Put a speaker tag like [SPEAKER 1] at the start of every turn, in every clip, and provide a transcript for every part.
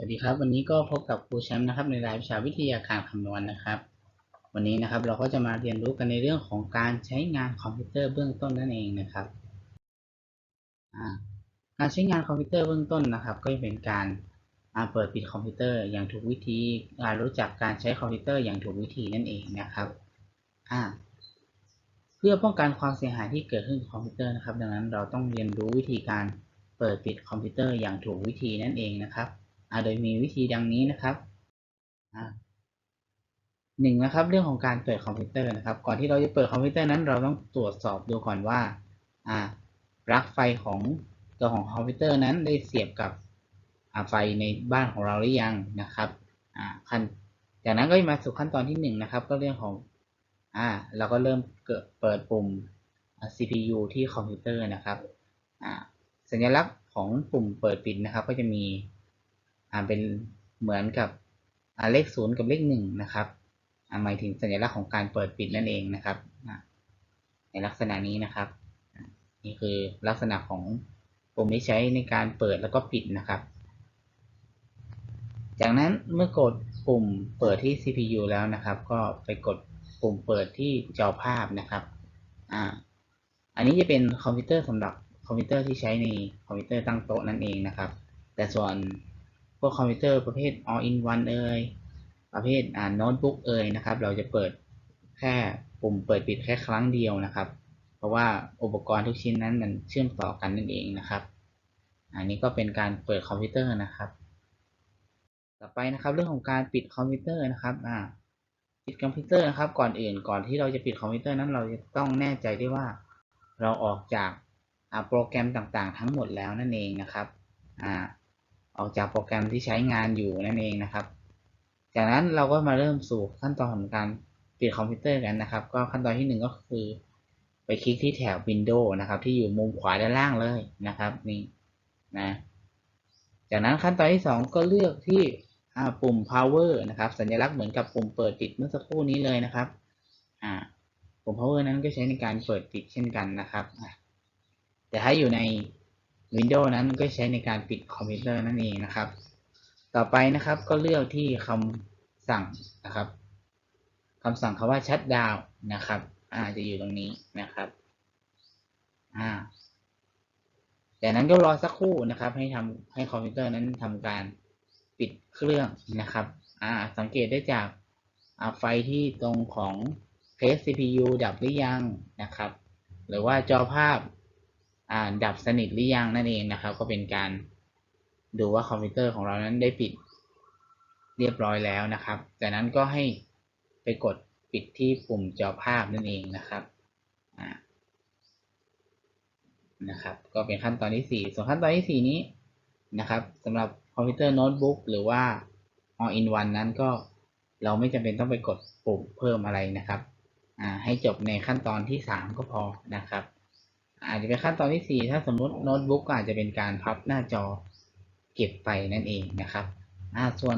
[SPEAKER 1] สวัสดีครับ วันนี้ก็พบกับครูแชมป์นะครับในรายวิชาวิทยาการคำนวณนะครับ วันนี้นะครับเราก็จะมาเรียนรู้กันในเรื่องของการใช้งานคอมพิวเตอร์เบื้องต้นนั่นเองนะครับการใช้งานคอมพิวเตอร์เบื้องต้นนะครับ ก็จะเป็นการาเปิดปิดคอมพิวเตอร์อย่างถูกวิธีอ่ารู้จักการใช้คอมพิวเตอร์อย่างถูกวิธีนั่นเองนะครับเพื่อป้องกันความเสียหายที่เกิดขึ้นคอมพิวเตอร์นะครับ ดังนั้นเราต้องเรียนรู้วิธีการเปิดปิดคอมพิวเตอร์อย่างถูกวิธีนั่นเองนะครับ โดยมีวิธีดังนี้นะครับอ่าหนึ่งนะครับเรื่องของการเปิดคอมพิวเตอร์นะครับ ก่อนที่เราจะเปิดคอมพิวเตอร์นั้น เราต้องตรวจสอบดูก่อนว่าอ่าปลั๊กไฟของตัวของคอมพิวเตอร์นั้นได้เสียบกับอ่าไฟในบ้านของเราหรือยังนะครับอ่าขั้นจากนั้นก็มาสู่ขั้นตอนที่หนึ่งนะครับ ก็เรื่องของอ่าเราก็เริ่มเกิดเปิดปุ่ม CPU ที่คอมพิวเตอร์นะครับอ่าสัญลักษณ์ของปุ่มเปิดปิดนะครับ ก็จะมี เป็นเหมือนกับเลขศูนย์กับเลขหนึ่งนะครับหมายถึงสัญลักษณ์ของการเปิดปิดนั่นเองนะครับในลักษณะนี้นะครับ นี่คือลักษณะของปุ่มที่ใช้ในการเปิดแล้วก็ปิดนะครับ จากนั้นเมื่อกดปุ่มเปิดที่ CPU แล้วนะครับ ก็ไปกดปุ่มเปิดที่จอภาพนะครับอ่าอันนี้จะเป็นคอมพิวเตอร์สำหรับคอมพิวเตอร์ที่ใช้ในคอมพิวเตอร์ตั้งโต๊ะนั่นเองนะครับ แต่ส่วน พวกคอมพิวเตอร์ประเภท all in one เอ่ยประเภทอ่าโน้ตบุ๊กเอ่ยนะครับ เราจะเปิดแค่ปุ่มเปิดปิดแค่ครั้งเดียวนะครับ เพราะว่าอุปกรณ์ทุกชิ้นนั้นมันเชื่อมต่อกันนั่นเองนะครับ อันนี้ก็เป็นการเปิดคอมพิวเตอร์นะครับ ต่อไปนะครับ เรื่องของการปิดคอมพิวเตอร์นะครับอ่าปิดคอมพิวเตอร์นะครับ ก่อนอื่นก่อนที่เราจะปิดคอมพิวเตอร์นั้น เราจะต้องแน่ใจได้ว่า เราออกจากโปรแกรมต่างๆ ทั้งหมดแล้วนั่นเองนะครับอ่า ออกจากโปรแกรมที่ใช้งานอยู่นั่นเองนะครับ จากนั้นเราก็มาเริ่มสู่ขั้นตอนของการปิดคอมพิวเตอร์กันนะครับ ก็ขั้นตอนที่หนึ่งก็คือ ไปคลิกที่แถบ Windows นะครับ ที่อยู่มุมขวาด้านล่างเลยนะครับนี่นะจากนั้นขั้นตอนที่สองก็เลือกที่ปุ่ม power นะครับ สัญลักษณ์เหมือนกับปุ่มเปิดปิดเมื่อสักครู่นี้เลยนะครับปุ่ม power นั้นก็ใช้ในการเปิดปิดเช่นกันนะครับแต่ถ้าอยู่ใน Windows นั้นก็ใช้ในการปิดคอมพิวเตอร์นั่นเองนะครับ ต่อไปนะครับก็เลือกที่คำสั่งนะครับคำสั่งคำว่า shut down นะครับอ่าจะอยู่ตรงนี้นะครับอ่าจากนั้นก็รอสักครู่นะครับ ให้ทำให้คอมพิวเตอร์นั้นทำการปิดเครื่องนะครับอ่าสังเกตได้จากาไฟที่ตรงของเคส CPU ดับหรือยังนะครับ หรือว่าจอภาพ ดับสนิทหรือยังนั่นเองนะครับ ก็เป็นการดูว่าคอมพิวเตอร์ของเรานั้นได้ปิดเรียบร้อยแล้วนะครับ จากนั้นก็ให้ไปกดปิดที่ปุ่มจอภาพนั่นเองนะครับนะครับ ก็เป็นขั้นตอนที่ 4 ส่วนขั้นตอนที่ 4 นี้นะครับสำหรับคอมพิวเตอร์โน้ตบุ๊กหรือว่า all in one นั้นก็เราไม่จำเป็นต้องไปกดปุ่มเพิ่มอะไรนะครับ ให้จบในขั้นตอนที่ 3 ก็พอนะครับ อาจจะเป็นขั้นตอนที่ 4 ถ้าสมมุติโน้ตบุ๊กก็อาจจะเป็นการพับหน้าจอเก็บไปนั่นเองนะครับอ่าส่วน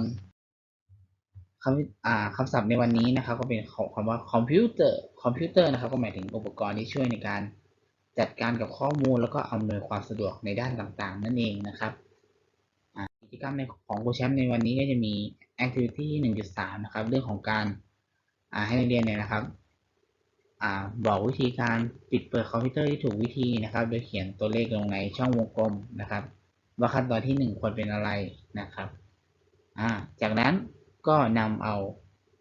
[SPEAKER 1] คำอ่าคำศัพท์ในวันนี้นะครับ ก็เป็นคำว่าคอมพิวเตอร์คอมพิวเตอร์นะครับ ก็หมายถึงอุปกรณ์ที่ช่วยในการจัดการกับข้อมูลแล้วก็อำนวยความสะดวกในด้านต่างๆ นั่นเองนะครับกิจกรรมในของครูแชมป์ในวันนี้ก็จะมี activity 1.3 นะครับ เรื่องของการให้นักเรียนเนี่ยนะครับ บอกวิธีการปิดเปิดคอมพิวเตอร์ที่ถูกวิธีนะครับ โดยเขียนตัวเลขลงในช่องวงกลมนะครับ ว่าขั้นตอนที่ 1 ควรเป็นอะไรนะครับจากนั้นก็นำเอา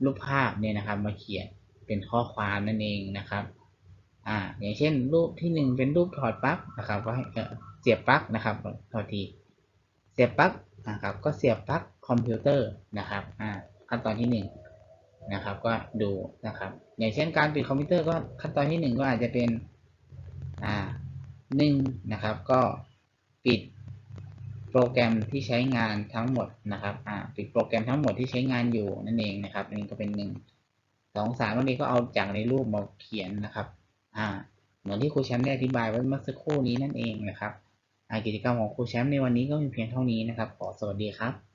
[SPEAKER 1] รูปภาพเนี่ยนะครับ มาเขียนเป็นข้อความนั่นเองนะครับอ่าอย่างเช่น รูปที่ 1 เป็นรูปถอดปลั๊กนะครับก็ให้เสียบปลั๊กนะครับทอทีเสียบปลั๊กนะครับ ก็เสียบปลั๊กคอมพิวเตอร์นะครับอ่าขั้นตอนที่ 1 นะครับ ก็ดูนะครับ อย่างเช่นการปิดคอมพิวเตอร์ก็ขั้นตอนที่ 1 ก็อาจจะเป็นอ่าหนึ่งนะครับ ก็ปิดโปรแกรมที่ใช้งานทั้งหมดนะครับอ่าปิดโปรแกรมทั้งหมดที่ใช้งานอยู่นั่นเองนะครับอันนี้ก็เป็นหนึ่งสองสามวันนี้ก็เอาจากในรูปมาเขียนนะครับอ่าเหมือนที่ครูแชมป์ได้อธิบายไว้เมื่อสักครู่นี้นั่นเองนะครับกิจกรรมของครูแชมป์ในวันนี้ก็มีเพียงเท่านี้นะครับ ขอสวัสดีครับ